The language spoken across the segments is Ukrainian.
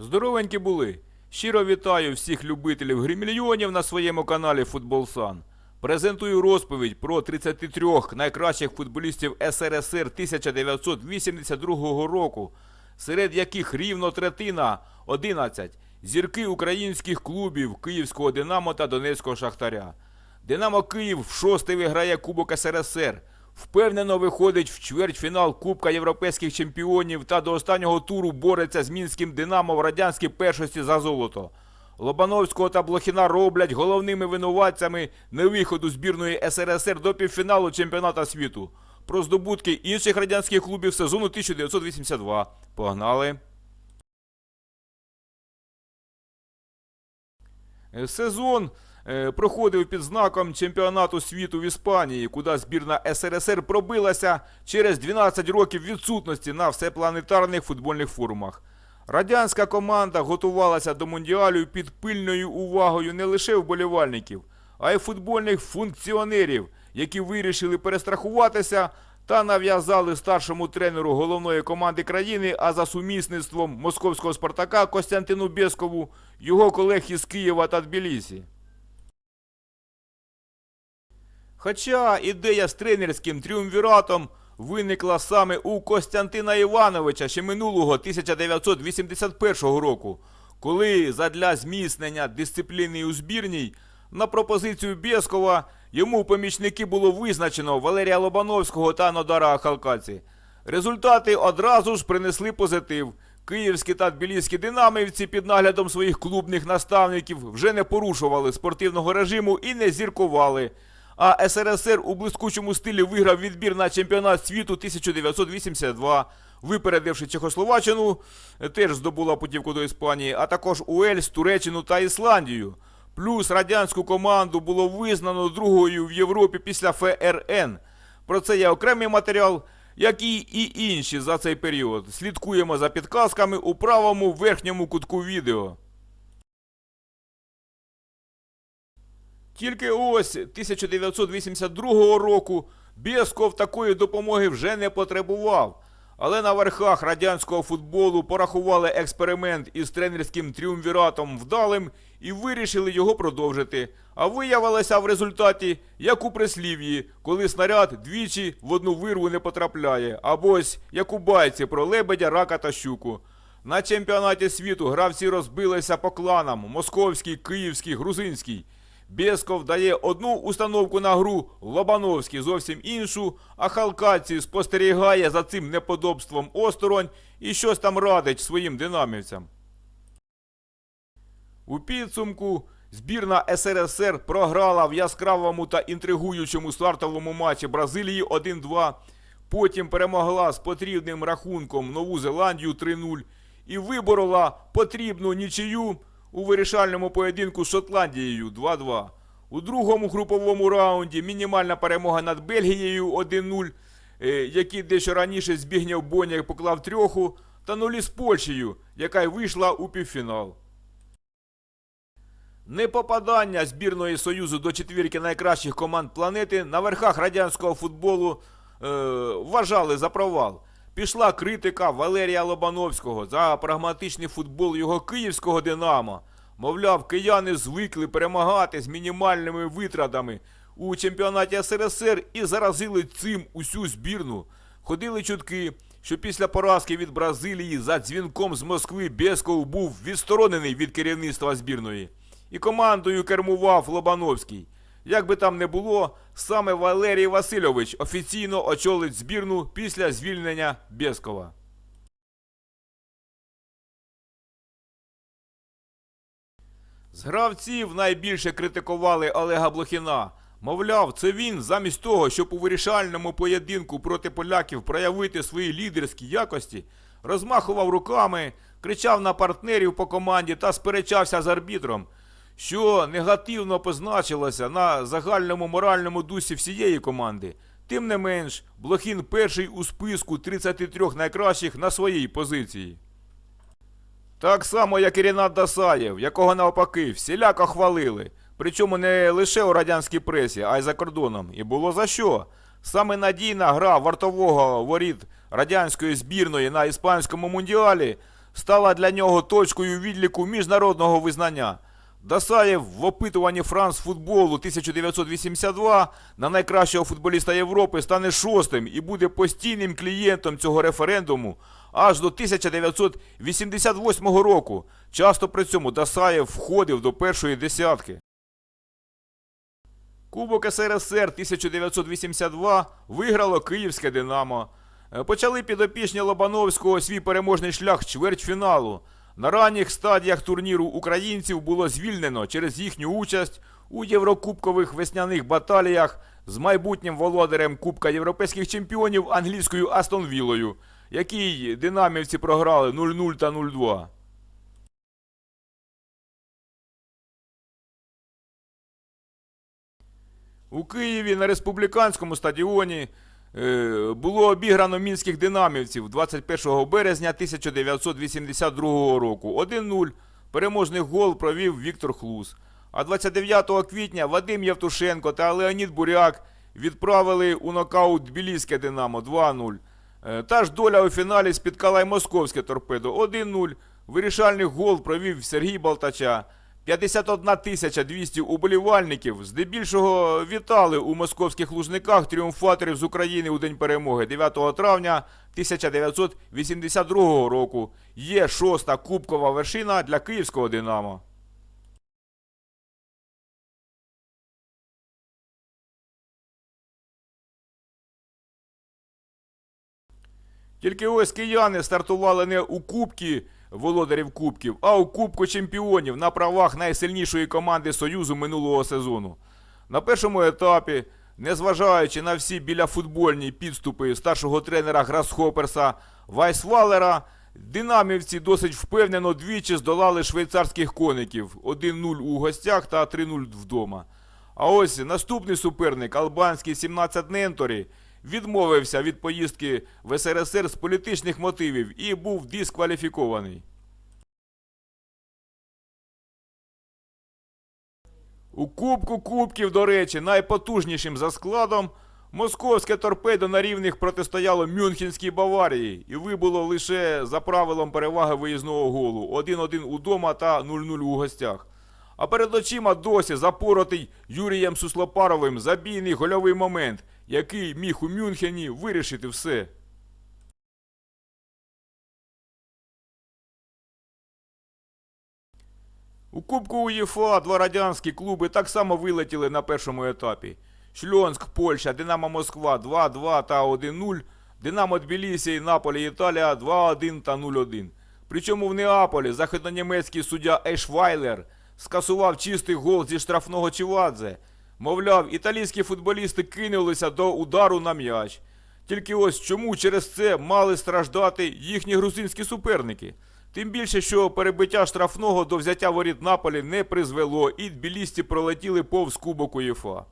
Здоровенькі були. Щиро вітаю всіх любителів гримільйонів на своєму каналі Футболсан. Презентую розповідь про 33 найкращих футболістів СРСР 1982 року, серед яких рівно третина 11 зірки українських клубів Київського Динамо та Донецького Шахтаря. Динамо Київ в шостий виграє Кубок СРСР. Впевнено виходить в чвертьфінал Кубка Європейських чемпіонів та до останнього туру бореться з мінським Динамо в радянській першості за золото. Лобановського та Блохіна роблять головними винуватцями невиходу збірної СРСР до півфіналу чемпіоната світу. Про здобутки інших радянських клубів сезону 1982. Погнали! Е, Сезон проходив під знаком чемпіонату світу в Іспанії, куди збірна СРСР пробилася через 12 років відсутності на всепланетарних футбольних форумах. Радянська команда готувалася до мундіалю під пильною увагою не лише вболівальників, а й футбольних функціонерів, які вирішили перестрахуватися та нав'язали старшому тренеру головної команди країни, а за сумісництвом московського Спартака Костянтину Бєскову, його колег із Києва та Тбілісі. Хоча ідея з тренерським тріумвіратом виникла саме у Костянтина Івановича ще минулого 1981 року, коли задля зміцнення дисципліни у збірній на пропозицію Бєскова йому помічники було визначено Валерія Лобановського та Нодара Ахалкаці. Результати одразу ж принесли позитив. Київські та тбіліські динамівці під наглядом своїх клубних наставників вже не порушували спортивного режиму і не зіркували. А СРСР у блискучому стилі виграв відбір на чемпіонат світу 1982, випередивши Чехословаччину, теж здобула путівку до Іспанії, а також Уельс, Туреччину та Ісландію. Плюс радянську команду було визнано другою в Європі після ФРН. Про це є окремий матеріал, як і, і інші за цей період. Слідкуємо за підказками у правому верхньому кутку відео. Тільки ось 1982 року Бєсков такої допомоги вже не потребував. Але на верхах радянського футболу порахували експеримент із тренерським тріумвіратом вдалим і вирішили його продовжити. А виявилося в результаті, як у прислів'ї, коли снаряд двічі в одну вирву не потрапляє, або ось як у байці про лебедя, рака та щуку. На чемпіонаті світу гравці розбилися по кланам московський, київський, грузинський. Бєсков дає одну установку на гру, Лобановський зовсім іншу, а Халкаці спостерігає за цим неподобством осторонь і щось там радить своїм динамівцям. У підсумку збірна СРСР програла в яскравому та інтригуючому стартовому матчі Бразилії 1-2, потім перемогла з потрібним рахунком Нову Зеландію 3-0 і виборола потрібну нічию у вирішальному поєдинку з Шотландією 2-2. У другому груповому раунді мінімальна перемога над Бельгією 1-0, е, який дещо раніше Збігнєв Боняк поклав трьоху, та нулі з Польщею, яка й вийшла у півфінал. Непопадання збірної Союзу до четвірки найкращих команд планети на верхах радянського футболу е, вважали за провал. Пішла критика Валерія Лобановського за прагматичний футбол його київського Динамо. Мовляв, кияни звикли перемагати з мінімальними витратами у чемпіонаті СРСР і заразили цим усю збірну. Ходили чутки, що після поразки від Бразилії за дзвінком з Москви Бєсков був відсторонений від керівництва збірної. І командою кермував Лобановський. Як би там не було, саме Валерій Васильович офіційно очолить збірну після звільнення Бєскова. З гравців найбільше критикували Олега Блохіна. Мовляв, це він замість того, щоб у вирішальному поєдинку проти поляків проявити свої лідерські якості, розмахував руками, кричав на партнерів по команді та сперечався з арбітром, що негативно позначилося на загальному моральному дусі всієї команди. Тим не менш, Блохін перший у списку 33 найкращих на своїй позиції. Так само, як і Рінат Дасаєв, якого навпаки всіляко хвалили. Причому не лише у радянській пресі, а й за кордоном. І було за що. Саме надійна гра вартового воріт радянської збірної на іспанському мундіалі стала для нього точкою відліку міжнародного визнання. Дасаєв в опитуванні Франс футболу 1982 на найкращого футболіста Європи стане шостим і буде постійним клієнтом цього референдуму аж до 1988 року. Часто при цьому Дасаєв входив до першої десятки. Кубок СРСР 1982 виграло Київське Динамо. Е, Почали підопічні Лобановського свій переможний шлях чвертьфіналу. На ранніх стадіях турніру українців було звільнено через їхню участь у єврокубкових весняних баталіях з майбутнім володарем Кубка європейських чемпіонів англійською Астон Віллою, який динамівці програли 0-0 та 0-2. У Києві на республіканському стадіоні було обіграно мінських динамівців 21 березня 1982 року. 1-0. Переможний гол провів Віктор Хлус. А 29 квітня Вадим Євтушенко та Леонід Буряк відправили у нокаут Тбіліське Динамо 2-0. Е, Та ж доля у фіналі спіткала й московське торпедо 1-0. Вирішальний гол провів Сергій Балтача. 51 тисяча 200 уболівальників здебільшого вітали у московських лужниках тріумфаторів з України у день перемоги 9 травня 1982 року. Є шоста кубкова вершина для київського Динамо. Тільки ось кияни стартували не у кубки володарів кубків, а у Кубку чемпіонів на правах найсильнішої команди Союзу минулого сезону. На першому етапі, незважаючи на всі біляфутбольні підступи старшого тренера Грасхоперса Вайсвалера, динамівці досить впевнено двічі здолали швейцарських коників 1-0 у гостях та 3-0 вдома. А ось наступний суперник, албанський 17 Ненторі, відмовився від поїздки в СРСР з політичних мотивів і був дискваліфікований. У Кубку Кубків, до речі, найпотужнішим за складом московське торпедо на рівних протистояло Мюнхенській Баварії і вибуло лише за правилом переваги виїзного голу 1-1 удома та 0-0 у гостях. А перед очима досі запоротий Юрієм Суслопаровим забійний гольовий момент, який міг у Мюнхені вирішити все. У Кубку УЄФА два радянські клуби так само вилетіли на першому етапі. Шльонськ, Польща, Динамо Москва 2-2 та 1-0, Динамо Тбілісі Наполі Італія 2-1 та 0-1. Причому в Неаполі західнонімецький суддя Ейшвайлер скасував чистий гол зі штрафного Чівадзе. Мовляв, італійські футболісти кинулися до удару на м'яч. Тільки ось чому через це мали страждати їхні грузинські суперники. Тим більше, що перебиття штрафного до взяття воріт Наполі не призвело, і тбілісті пролетіли повз кубок УЄФА.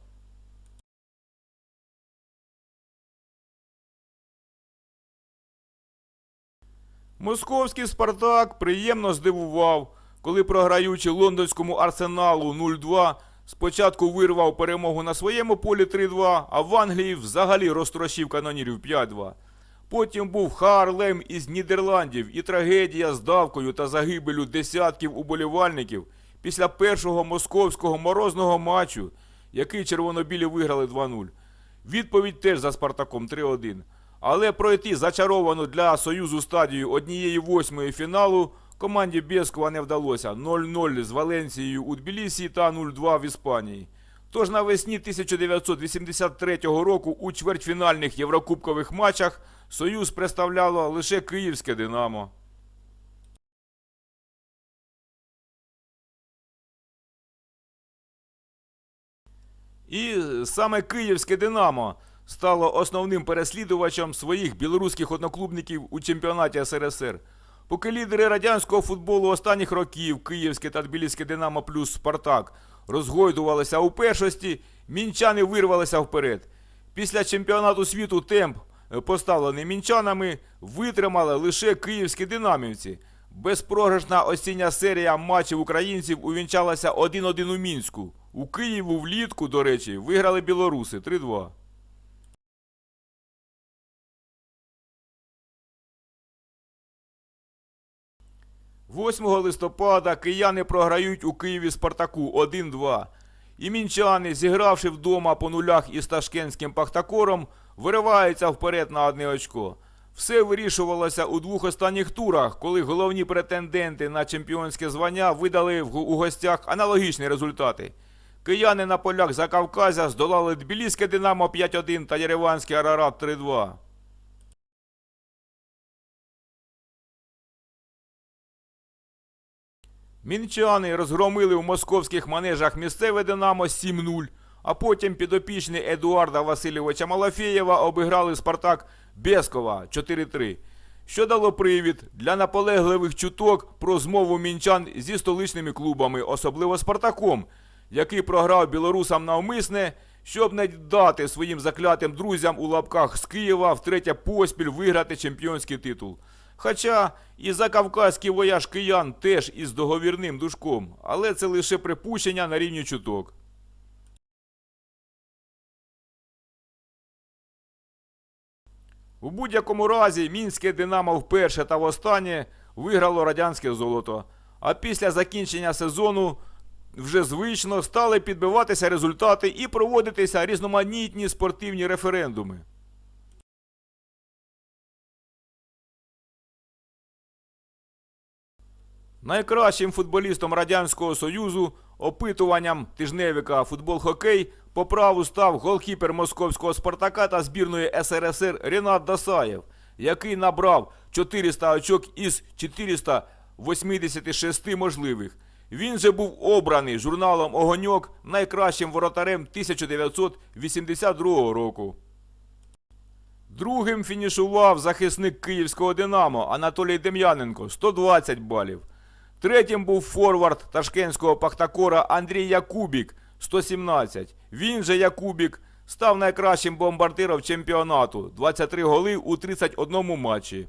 Московський Спартак приємно здивував, коли програючи лондонському арсеналу 0-2, спочатку вирвав перемогу на своєму полі 3-2, а в Англії взагалі розтрощив канонірів 5-2. Потім був Харлем із Нідерландів і трагедія з давкою та загибелю десятків уболівальників після першого московського морозного матчу, який червонобілі виграли 2-0. Відповідь теж за Спартаком 3-1. Але пройти зачаровану для Союзу стадію однієї восьмої фіналу команді Бєскова не вдалося 0-0 з Валенсією у Тбілісі та 0-2 в Іспанії. Тож навесні 1983 року у чвертьфінальних єврокубкових матчах Союз представляло лише київське Динамо. І саме київське Динамо стало основним переслідувачем своїх білоруських одноклубників у чемпіонаті СРСР. Поки лідери радянського футболу останніх років Київське та Тбіліське Динамо плюс Спартак розгойдувалися у першості, мінчани вирвалися вперед. Після чемпіонату світу темп, е, поставлений мінчанами, витримали лише київські динамівці. Безпрограшна осіння серія матчів українців увінчалася 1-1 у Мінську. У Києву влітку, до речі, виграли білоруси 3-2. 8 листопада кияни програють у Києві Спартаку 1-2. І мінчани, зігравши вдома по нулях із ташкентським пахтакором, вириваються вперед на одне очко. Все вирішувалося у двох останніх турах, коли головні претенденти на чемпіонське звання видали у гостях аналогічні результати. Кияни на полях Закавказя здолали Тбіліське Динамо 5-1 та Єреванський Арарат 3-2. Мінчани розгромили у московських манежах місцеве Динамо 7-0, а потім підопічні Едуарда Васильовича Малафєєва обіграли Спартак Бєскова 4-3, що дало привід для наполегливих чуток про змову мінчан зі столичними клубами, особливо Спартаком, який програв білорусам навмисне, щоб не дати своїм заклятим друзям у лапках з Києва втретє поспіль виграти чемпіонський титул. Хоча і закавказький вояж киян теж із договірним душком, але це лише припущення на рівні чуток. У будь-якому разі мінське Динамо вперше та востаннє виграло радянське золото. А після закінчення сезону вже звично стали підбиватися результати і проводитися різноманітні спортивні референдуми. Найкращим футболістом Радянського Союзу опитуванням тижневика футбол-хокей по праву став голкіпер московського Спартака та збірної СРСР Ренат Дасаєв, який набрав 400 очок із 486 можливих. Він же був обраний журналом Огоньок найкращим воротарем 1982 року. Другим фінішував захисник київського Динамо Анатолій Дем'яненко 120 балів. Третім був форвард ташкентського Пахтакора Андрій Якубік 117. Він же Якубік став найкращим бомбардиром чемпіонату 23 голи у 31 матчі.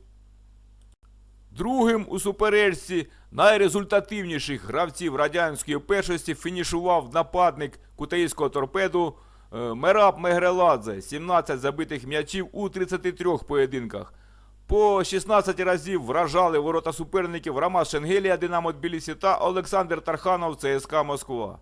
Другим у суперечці найрезультативніших гравців радянської першості фінішував нападник кутаїського торпеду е, Мераб Мегреладзе, 17 забитих м'ячів у 33 поєдинках. По 16 разів вражали ворота суперників Рамас Шенгелія Динамо Тбілісі та Олександр Тарханов ЦСКА Москва.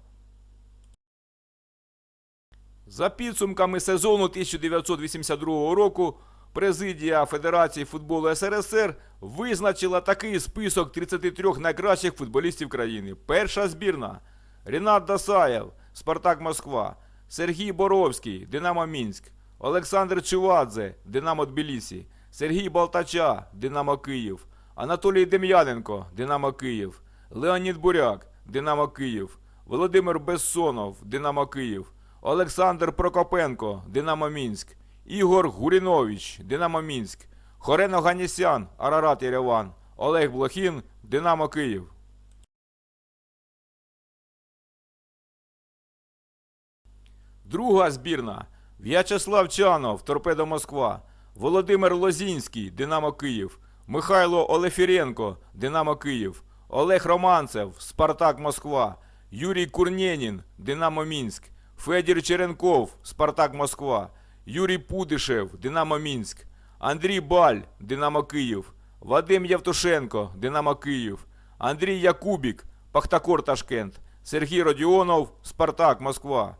За підсумками сезону 1982 року президія Федерації футболу СРСР визначила такий список 33 найкращих футболістів країни. Перша збірна Рінат Дасаєв, Спартак Москва, Сергій Боровський, Динамо Мінськ, Олександр Чувадзе, Динамо Тбілісі, Сергій Балтача, Динамо Київ, Анатолій Дем'яненко, Динамо Київ, Леонід Буряк, Динамо Київ, Володимир Безсонов, Динамо Київ, Олександр Прокопенко, Динамо Мінськ, Ігор Гурінович, Динамо Мінськ, Хорено Ганісян, Арарат Єреван, Олег Блохін, Динамо Київ. Друга збірна. В'ячеслав Чанов, Торпедо Москва, Володимир Лозінський, Динамо Київ, Михайло Олефіренко, Динамо Київ, Олег Романцев, Спартак Москва, Юрій Курнєнін, Динамо Мінськ, Федір Черенков, Спартак Москва, Юрій Пудишев, Динамо Мінськ, Андрій Баль, Динамо Київ, Вадим Євтушенко, Динамо Київ, Андрій Якубік, Пахтакор Ташкент, Сергій Родіонов, Спартак Москва.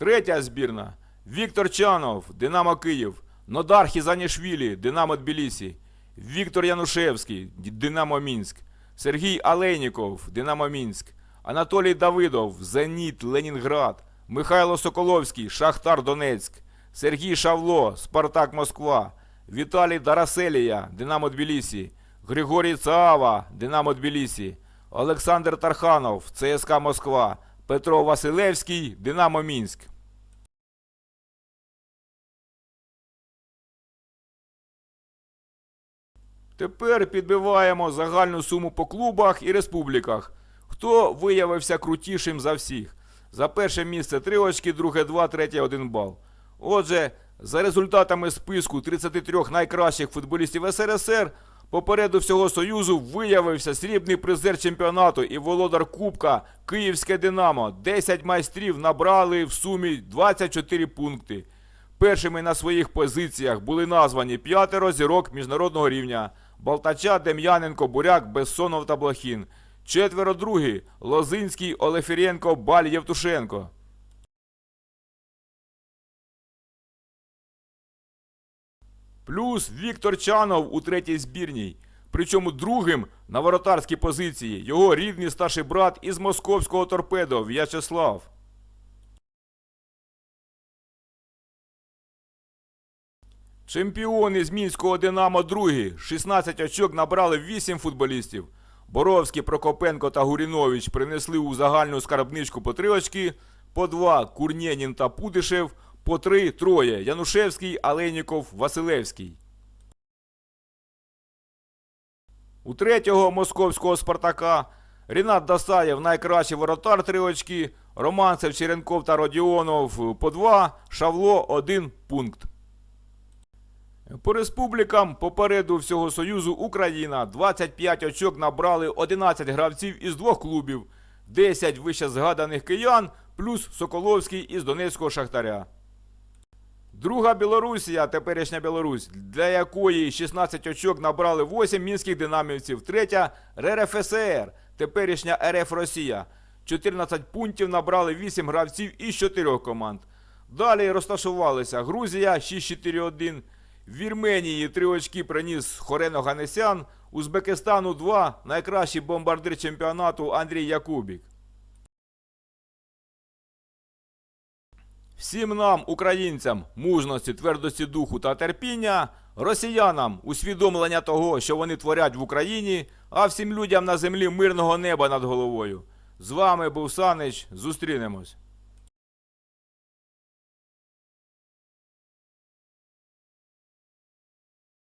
Третя збірна. Віктор Чанов, Динамо Київ, Нодар Хізанішвілі, Динамо Тбілісі, Віктор Янушевський, Динамо Мінськ, Сергій Алейніков, Динамо Мінськ, Анатолій Давидов, Зеніт, Ленінград, Михайло Соколовський, Шахтар Донецьк, Сергій Шавло, Спартак Москва, Віталій Дараселія, Динамо Тбілісі, Григорій Цаава, Динамо Тбілісі, Олександр Тарханов, ЦСКА Москва, Петро Василевський, Динамо Мінськ. Тепер підбиваємо загальну суму по клубах і республіках. Хто виявився крутішим за всіх? За перше місце 3 очки, друге 2, третє 1 бал. Отже, за результатами списку 33 найкращих футболістів СРСР, попереду всього Союзу виявився срібний призер чемпіонату і володар Кубка Київське Динамо. 10 майстрів набрали в сумі 24 пункти. Першими на своїх позиціях були названі п'ятеро зірок міжнародного рівня Балтача, Дем'яненко, Буряк, Бессонов та Блохін. Четверо другі Лозинський, Олефіренко, Баль, Євтушенко. Плюс Віктор Чанов у третій збірній. Причому другим на воротарській позиції його рідний старший брат із московського торпедо В'ячеслав. Чемпіони з Мінського Динамо другі. 16 очок набрали 8 футболістів. Боровський, Прокопенко та Гурінович принесли у загальну скарбничку по 3 очки, по 2 Курнєнін та Пудишев, по 3 троє Янушевський, Аленіков, Василевський. У третього московського Спартака Рінат Дасаєв найкращий воротар 3 очки, Романцев, Черенков та Родіонов по 2, Шавло 1 пункт. По республікам попереду всього Союзу Україна 25 очок набрали 11 гравців із двох клубів, 10 вище згаданих киян, плюс Соколовський із Донецького Шахтаря. Друга Білорусія, теперішня Білорусь, для якої 16 очок набрали 8 мінських динамівців. Третя РРФСР, теперішня РФ Росія. 14 пунктів набрали 8 гравців із 4 команд. Далі розташувалися Грузія 6-4-1. В Вірменії 3 очки приніс Хорено Ганесян. Узбекистану 2. Найкращий бомбардир чемпіонату Андрій Якубік. Всім нам, українцям, мужності, твердості духу та терпіння, росіянам усвідомлення того, що вони творять в Україні, а всім людям на землі мирного неба над головою. З вами був Санич. Зустрінемось.